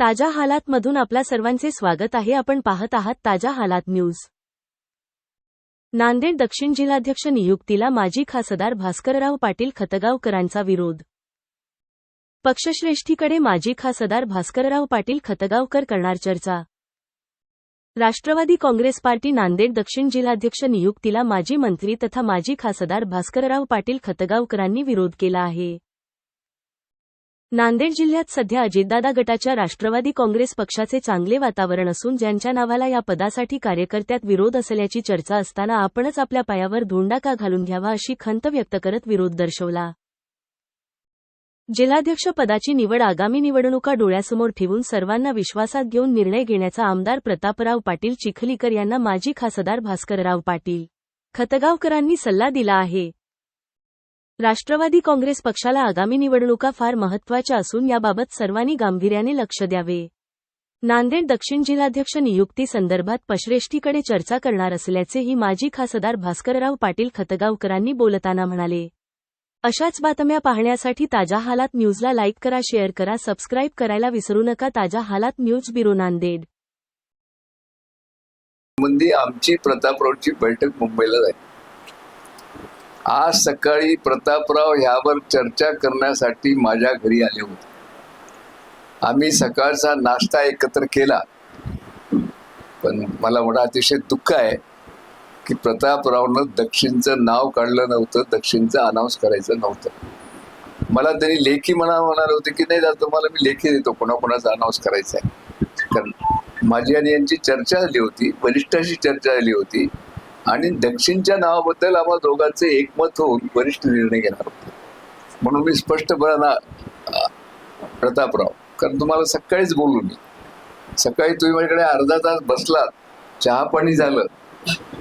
ताज्या हालात मधून आपल्या सर्वांचे स्वागत आहे. आपण पाहत आहात ताज्या हालात न्यूज. नांदेड दक्षिण जिल्हाध्यक्ष नियुक्तीला माजी खासदार भास्करराव पाटील खतगावकरांचा विरोध. पक्षश्रेष्ठीकडे माजी खासदार भास्करराव पाटील खतगावकर करणार चर्चा. राष्ट्रवादी काँग्रेस पार्टी नांदेड दक्षिण जिल्हाध्यक्ष नियुक्तीला माजी मंत्री तथा माजी खासदार भास्करराव पाटील खतगावकरांनी विरोध केला आहे. नांदेड जिल्ह्यात सध्या अजितदादा गटाच्या राष्ट्रवादी काँग्रेस पक्षाचे चांगले वातावरण असून ज्यांच्या नावाला या पदासाठी कार्यकर्त्यात विरोध असल्याची चर्चा असताना आपणच आपल्या पायावर धोंडा का घालून घ्यावा अशी खंत व्यक्त करत विरोध दर्शवला. जिल्हाध्यक्ष पदाची निवड आगामी निवडणुका डोळ्यासमोर ठेवून सर्वांना विश्वासात घेऊन निर्णय घेण्याचा आमदार प्रतापराव पाटील चिखलीकर यांना माजी खासदार भास्करराव पाटील. खतगावकरांनी सल्ला दिला आहे. राष्ट्रवादी काँग्रेस पक्षाला आगामी निवडणुका फार महत्त्वाच्या असून याबाबत सर्वांनी गांभीर्याने लक्ष द्यावे. नांदेड दक्षिण जिल्हाध्यक्ष नियुक्ती संदर्भात पश्रेष्ठीकडे चर्चा करणार असल्याचेही माजी खासदार भास्करराव पाटील खतगावकरांनी बोलताना म्हणाले. अशाच बातम्या पाहण्यासाठी ताज्या हालात न्यूजला लाईक करा शेअर करा सबस्क्राईब करायला विसरू नका. ताज्या हालात न्यूज ब्युरो नांदेड. आमची प्रतापरावची बैठक मुंबईला आज सकाळी प्रतापराव ह्यावर चर्चा करण्यासाठी माझ्या घरी आले होते. आम्ही सकाळचा नाश्ता एकत्र केला. पण मला म्हणा अतिशय दुःख आहे की प्रतापरावनं दक्षिणचं नाव काढलं नव्हतं दक्षिणचं अनाऊन्स करायचं नव्हतं. मला त्यांनी लेखी म्हणा म्हणाले होते की नाही जातो तुम्हाला मी लेखी देतो कोणाकोणाचा अनाऊन्स करायचा आहे कारण माझी आणि यांची चर्चा झाली होती वरिष्ठाशी चर्चा झाली होती. आणि दक्षिणच्या नावाबद्दल आम्हा दोघांचे एकमत होऊन वरिष्ठ निर्णय घेणार होते. म्हणून मी स्पष्टपणे प्रतापराव कारण तुम्हाला सकाळीच बोलू मी. सकाळी तुम्ही माझ्याकडे अर्धा तास बसलात चहा पाणी झालं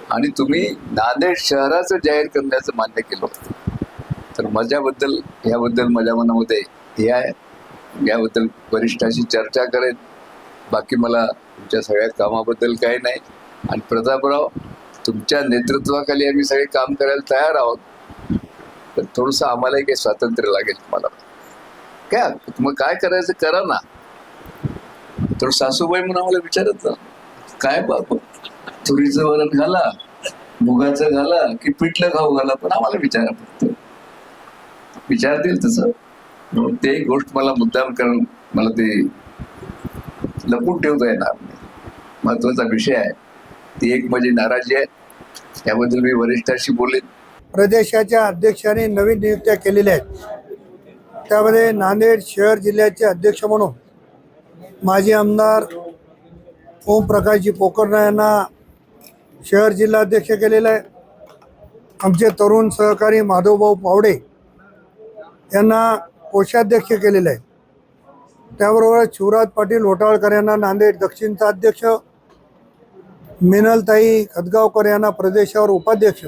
आणि तुम्ही नांदेड शहराचं जाहीर करण्याचं मान्य केलं होतं. तर माझ्याबद्दल ह्याबद्दल माझ्या मनामध्ये हे आहे. याबद्दल वरिष्ठाशी चर्चा करेन. बाकी मला तुमच्या सगळ्या कामाबद्दल काही नाही. आणि प्रतापराव तुमच्या नेतृत्वाखाली आम्ही सगळे काम करायला तयार आहोत. तर थोडंसं आम्हालाही काही स्वातंत्र्य लागेल तुम्हाला. काय मग काय करायचं करा ना. तर सासूबाई म्हणून आम्हाला विचारत काय बाप तुरीचं वरण घाला मुगाचं घाला की पिठलं खाऊ घाला पण आम्हाला विचारा फक्त. विचारतील तसं. म्हणून ते गोष्ट मला मुद्दाम करून मला ते लपून ठेवता येणार महत्त्वाचा विषय आहे. ती एक माझी नाराजी आहे. त्याबद्दल मी वरिष्ठांशी बोलेन. प्रदेशाच्या अध्यक्षाने नवीन नियुक्त्या केलेल्या आहेत. त्यामध्ये नांदेड शहर जिल्ह्याचे अध्यक्ष म्हणून माजी आमदार ओमप्रकाशजी पोकर्णा यांना शहर जिल्हाध्यक्ष केलेलं आहे. आमचे तरुण सहकारी माधवभाऊ पावडे यांना कोषाध्यक्ष केलेलं आहे. त्याबरोबर शिवराज पाटील होटाळकर यांना नांदेड दक्षिणचा अध्यक्ष मिनलताई खदगावकर यांना प्रदेशावर उपाध्यक्ष.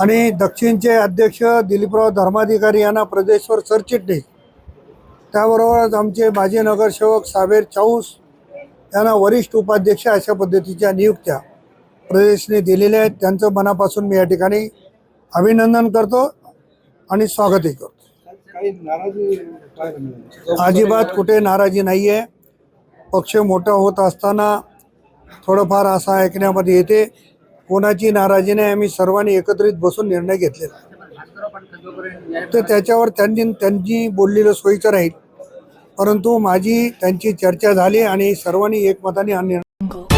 आणि दक्षिणचे अध्यक्ष दिलीपराव धर्माधिकारी यांना प्रदेशवर सरचिटणीस. त्याबरोबरच आमचे माजी नगरसेवक साबेर चाऊस यांना वरिष्ठ उपाध्यक्ष अशा पद्धतीच्या नियुक्त्या प्रदेशने दिलेल्या आहेत. त्यांचं मनापासून मी या ठिकाणी अभिनंदन करतो आणि स्वागतही करतो? अजिबात कुठे नाराजी नाही आहे पक्ष मोठा होत असताना थोडंफार असा ऐकण्यामध्ये येते. कोणाची नाराजी नाही आम्ही सर्वांनी एकत्रित बसून निर्णय घेतलेला तर त्याच्यावर त्यांनी त्यांनी बोललेलं सोयीचं राहील. परंतु माझी त्यांची चर्चा झाली आणि सर्वांनी एकमताने हा निर्णय